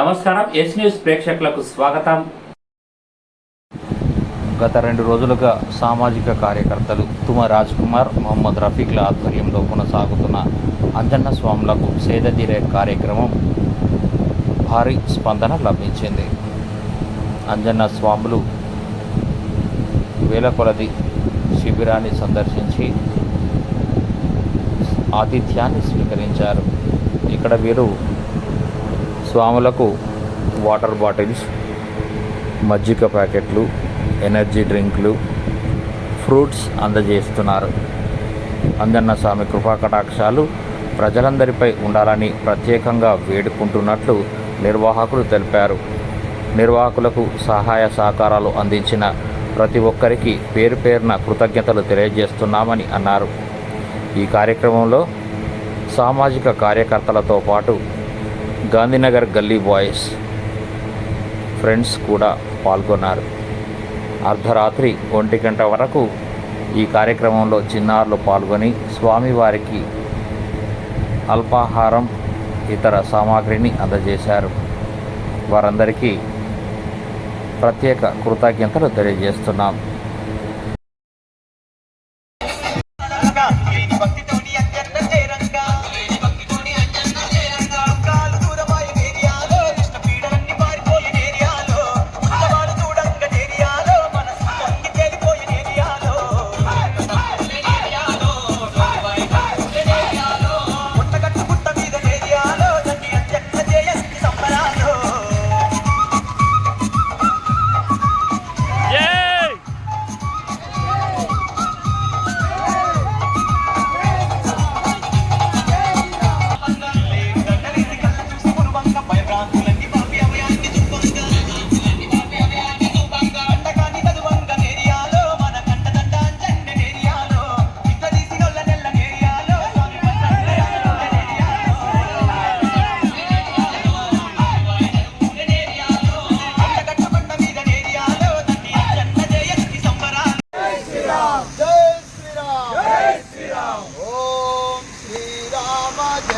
నమస్కారం yes news ప్రేక్షకులకు స్వాగతం. గత రెండు రోజులుగా సామాజిక కార్యకర్తలు తుమ రాజ్ కుమార్ మొహమ్మద్ రఫీక్ల ఆధ్వర్యంలో కొనసాగుతున్న అంజన్న స్వాములకు సేద తీరే కార్యక్రమం భారీ స్పందన లభించింది. అంజన్న స్వాములు వేల కొలది శిబిరాన్ని సందర్శించి ఆతిథ్యాన్ని స్వీకరించారు. ఇక్కడ వీరు స్వాములకు వాటర్ బాటిల్స్ మజ్జిగ ప్యాకెట్లు ఎనర్జీ డ్రింక్లు ఫ్రూట్స్ అందజేస్తున్నారు. అందన్న స్వామి కృపా కటాక్షాలు ప్రజలందరిపై ఉండాలని ప్రత్యేకంగా వేడుకుంటున్నట్లు నిర్వాహకులు తెలిపారు. నిర్వాహకులకు సహాయ సహకారాలు అందించిన ప్రతి ఒక్కరికి పేరు పేరున కృతజ్ఞతలు తెలియజేస్తున్నామని అన్నారు. ఈ కార్యక్రమంలో సామాజిక కార్యకర్తలతో పాటు గాంధీనగర్ గల్లీ బాయ్స్ ఫ్రెండ్స్ కూడా పాల్గొన్నారు. అర్ధరాత్రి ఒంటి గంట వరకు ఈ కార్యక్రమంలో చిన్నారులు పాల్గొని స్వామివారికి అల్పాహారం ఇతర సామాగ్రిని అందజేశారు. వారందరికీ ప్రత్యేక కృతజ్ఞతలు తెలియజేస్తున్నాం.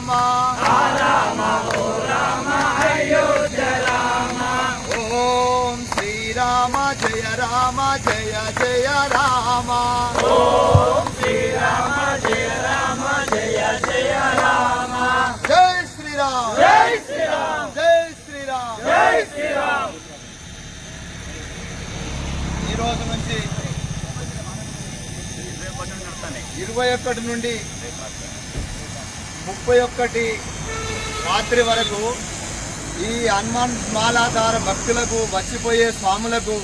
రామ రామ ఓ రామ అయోధ్య రామ ఓం శ్రీరామ జయ రామ జయ జయ రామ ఓం శ్రీరామ జయ రామ జయ జయ రామ. జై శ్రీరామ్. జై శ్రీరామ్. జై శ్రీరామ్. జై శ్రీరామ్. ఈ రోజు నుంచి ఇరవై ఒకటి నుండి ముప్పై ఒకటి రాత్రి వరకు ఈ హనుమాన్ మాలాధార భక్తులకు వచ్చిపోయే స్వాములకు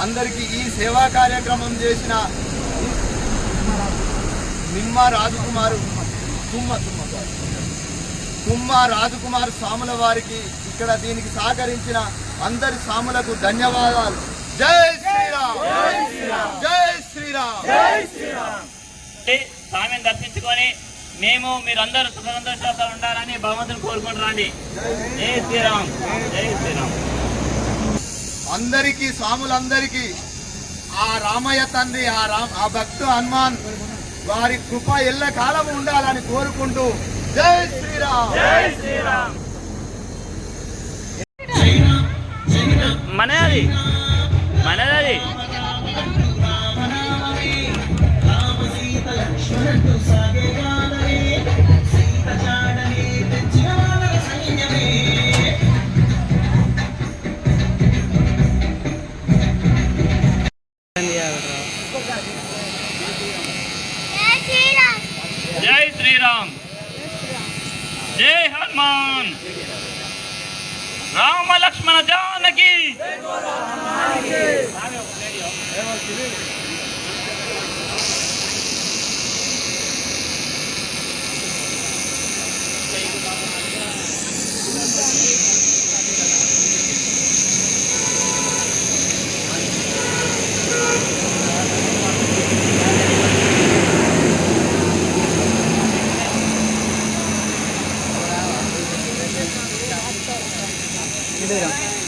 అందరికీ ఈ సేవా కార్యక్రమం చేసిన నిమ్మ రాజకుమారు తుమ్మ తుమ్మ తుమ్మ రాజకుమార్ స్వాముల వారికి ఇక్కడ దీనికి సహకరించిన అందరి స్వాములకు ధన్యవాదాలు. జై శ్రీరామ్! జై శ్రీరామ్! జై శ్రీరామ్! జై శ్రీరామ్ స్వామిని దర్శించుకొని మేము మీరందరూ సుఖ సంతోషాలతో ఉండాలని భగవంతుని కోరుకుంటున్నాండి జై శ్రీరామ్. జై శ్రీరామ్. అందరికీ స్వాములందరికీ ఆ రామయ్య తండ్రి ఆ రామ్ ఆ భక్తు హనుమాన్ వారి కృప ఎల్ల కాలం ఉండాలని కోరుకుంటూ జై శ్రీరామ్. జై శ్రీరామ్. మనది? అది Ribeirão.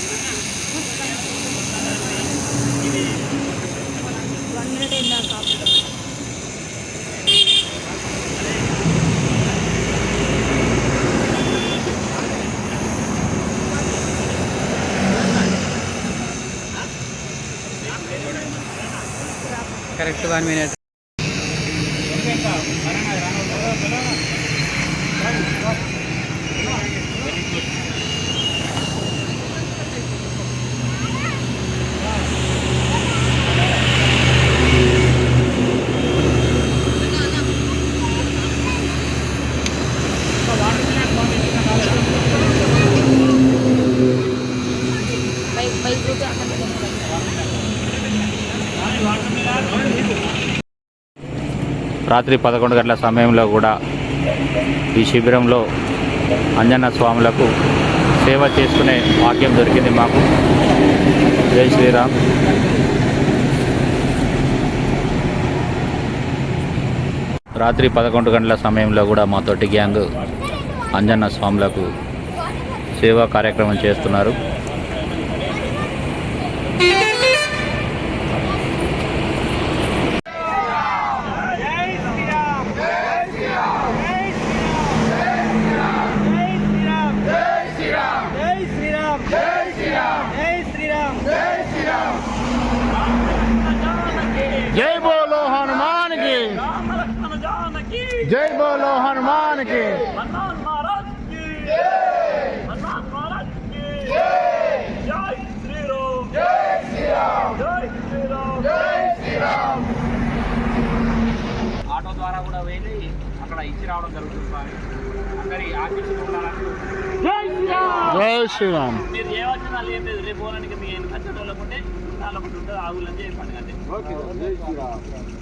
Correct one minute bike bike route అక్కడ రాత్రి పదకొండు గంటల సమయంలో కూడా ఈ శిబిరంలో అంజన్న స్వాములకు సేవ చేసుకునే భాగ్యం దొరికింది మాకు. జై శ్రీరామ్. రాత్రి పదకొండు గంటల సమయంలో కూడా మా తోటి గ్యాంగ్ అంజన్న స్వాములకు సేవా కార్యక్రమం చేస్తున్నారు జై బోలో హనుమాన్కి రామలక్ష్మణ జానకి జై బోలో హనుమాన్కి హనుమాన్ మహారాజ్కి హనుమాన్ మహారాజ్కి జై శ్రీరామ్ జై శ్రీరామ్ జై జై శ్రీరామ్. ఆటో ద్వారా కూడా వెళ్ళి అక్కడ ఇచ్చి రావడం జరుగుతుంది స్వామి. అందరి జై శ్రీరామ్. శ్రీరామ్. మీరు ఏ వచ్చినా ఏం లేదు. రేపు పోవడానికి మీ నచ్చిన వాళ్ళకు ఉంటే చాలా ఒకటి ఉంటుంది ఆవులని చెప్పండి అంతే జై శ్రీరామ్.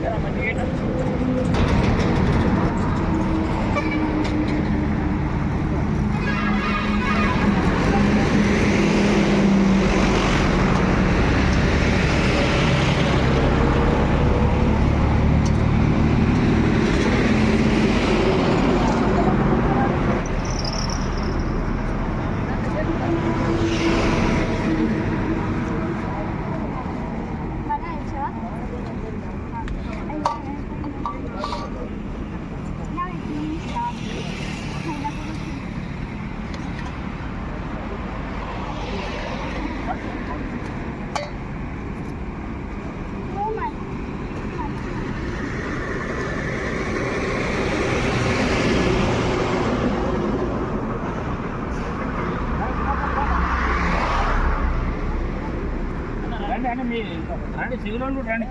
రండి సివిల్ వాళ్ళు రండి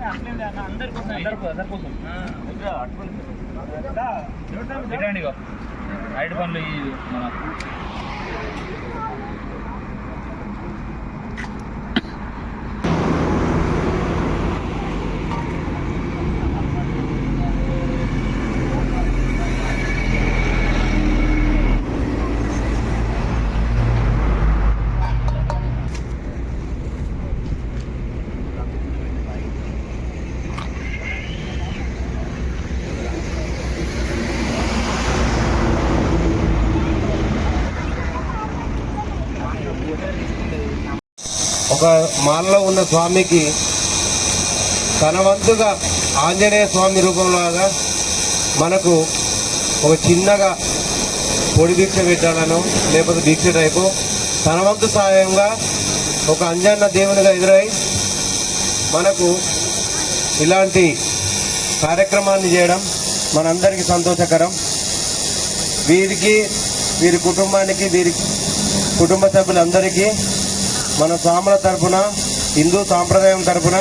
అందరి కోసం. అందరి కోసం ఇగో రైడ్ పనులు ఈ మన ఒక మాలలో ఉన్న స్వామికి తన వంతుగా ఆంజనేయ స్వామి రూపంలాగా మనకు ఒక చిన్నగా పొడి దీక్ష పెట్టాలను లేకపోతే దీక్ష టైపు తన వంతు సహాయంగా ఒక అంజన్న దేవునిగా ఎదురై మనకు ఇలాంటి కార్యక్రమాన్ని చేయడం మనందరికీ సంతోషకరం. వీరికి వీరి కుటుంబానికి వీరికి కుటుంబ సభ్యులందరికీ మన స్వాముల తరపున హిందూ సాంప్రదాయం తరపున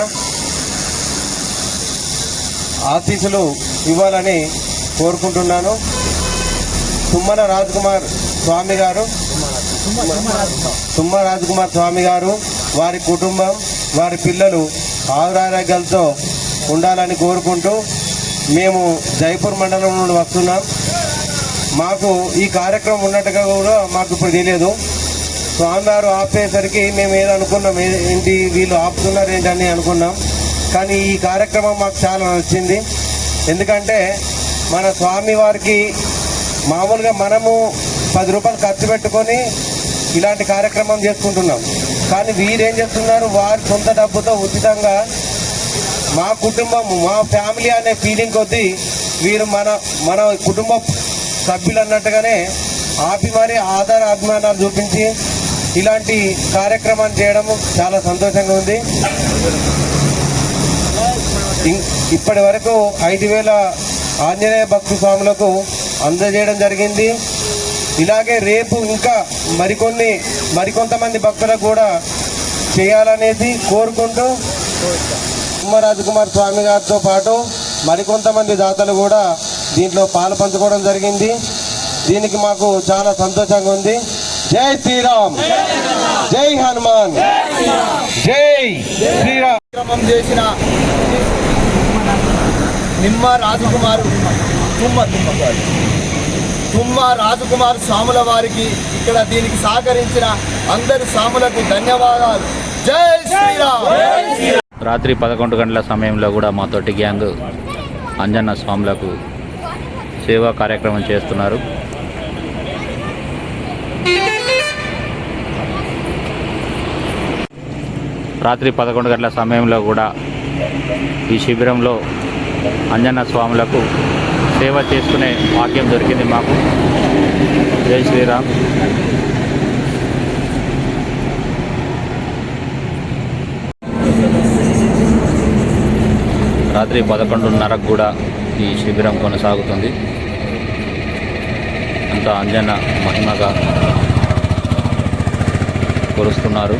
ఆశీస్సులు ఇవ్వాలని కోరుకుంటున్నాను. తుమ్మల రాజ్కుమార్ స్వామి గారు తుమ్మ రాజ్కుమార్ స్వామి గారు వారి కుటుంబం వారి పిల్లలు ఆయురారోగ్యాలతో ఉండాలని కోరుకుంటూ మేము జైపూర్ మండలం నుండి వస్తున్నాం. మాకు ఈ కార్యక్రమం ఉన్నట్టుగా కూడా మాకు ఇప్పుడు తెలియదు. స్వామివారు ఆపేసరికి మేము ఏదో అనుకున్నాం ఏంటి వీళ్ళు ఆపుతున్నారు ఏంటని అనుకున్నాం. కానీ ఈ కార్యక్రమం మాకు చాలా నచ్చింది. ఎందుకంటే మన స్వామి వారికి మామూలుగా మనము పది రూపాయలు ఖర్చు పెట్టుకొని ఇలాంటి కార్యక్రమం చేసుకుంటున్నాం. కానీ వీరేం చేస్తున్నారు? వారి సొంత డబ్బుతో ఉచితంగా మా కుటుంబం మా ఫ్యామిలీ అనే ఫీలింగ్ కొద్దీ వీరు మన మన కుటుంబ సభ్యులు అన్నట్టుగానే ఆపి మరి ఆధార అభిమానాలు చూపించి ఇలాంటి కార్యక్రమాన్ని చేయడం చాలా సంతోషంగా ఉంది. ఇప్పటి వరకు ఐదు వేల ఆంజనేయ భక్తి స్వాములకు అందజేయడం జరిగింది. ఇలాగే రేపు ఇంకా మరికొన్ని మరికొంతమంది భక్తులకు కూడా చేయాలనేసి కోరుకుంటూ కుమార్ స్వామి గారితో పాటు మరికొంతమంది దాతలు కూడా దీంట్లో పాలు పంచుకోవడం జరిగింది. దీనికి మాకు చాలా సంతోషంగా ఉంది. జై శ్రీరామ్. జై హనుమాన్. జై శ్రీరామ్. చేసిన నిమ్మ రాజకుమారు తుమ్మ తుమ్మ. తుమ్మ రాజకుమార్ స్వాముల వారికి ఇక్కడ దీనికి సహకరించిన అందరి స్వాములకు ధన్యవాదాలు. జై శ్రీరామ్. రాత్రి పదకొండు గంటల సమయంలో కూడా మా తోటి గ్యాంగ్ అంజన్న స్వాములకు సేవా కార్యక్రమం చేస్తున్నారు. రాత్రి పదకొండు గంటల సమయంలో కూడా ఈ శిబిరంలో అంజన్న స్వాములకు సేవ చేసుకునే వాక్యం దొరికింది మాకు. జై శ్రీరామ్. రాత్రి పదకొండున్నరకు కూడా ఈ శిబిరం కొనసాగుతుంది. అంత అంజన మహిమగా కొలుస్తున్నారు.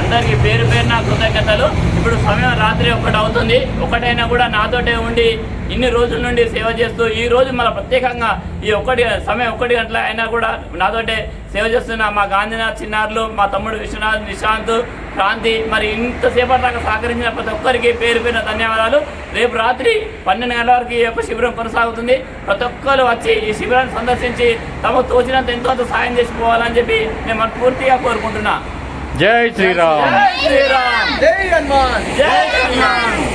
అందరికి పేరు పేరున కృతజ్ఞతలు. ఇప్పుడు సమయం రాత్రి ఒకటి అవుతుంది. ఒకటైనా కూడా నాతోటే ఉండి ఇన్ని రోజుల నుండి సేవ చేస్తూ ఈ రోజు మన ప్రత్యేకంగా ఈ ఒకటి సమయం ఒకటి గంటల అయినా కూడా నాతోటే సేవ చేస్తున్న మా గాంధీనాథ్ చిన్నారులు మా తమ్ముడు విశ్వనాథ్ నిశాంత్ క్రాంతి. మరి ఇంతసేపటి దాకా సహకరించిన ప్రతి ఒక్కరికి పేరు పేరున ధన్యవాదాలు. రేపు రాత్రి పన్నెండు గంటల వరకు ఈ యొక్క శిబిరం కొనసాగుతుంది. ప్రతి ఒక్కరు వచ్చి ఈ శిబిరాన్ని సందర్శించి తమకు తోచినంత ఎంతో అంత సాయం చేసిపోవాలని చెప్పి నేను మనస్ఫూర్తిగా కోరుకుంటున్నా. జై శ్రీరామ్. జై శ్రీరామ్. జై హనుమాన్. జై హనుమాన్.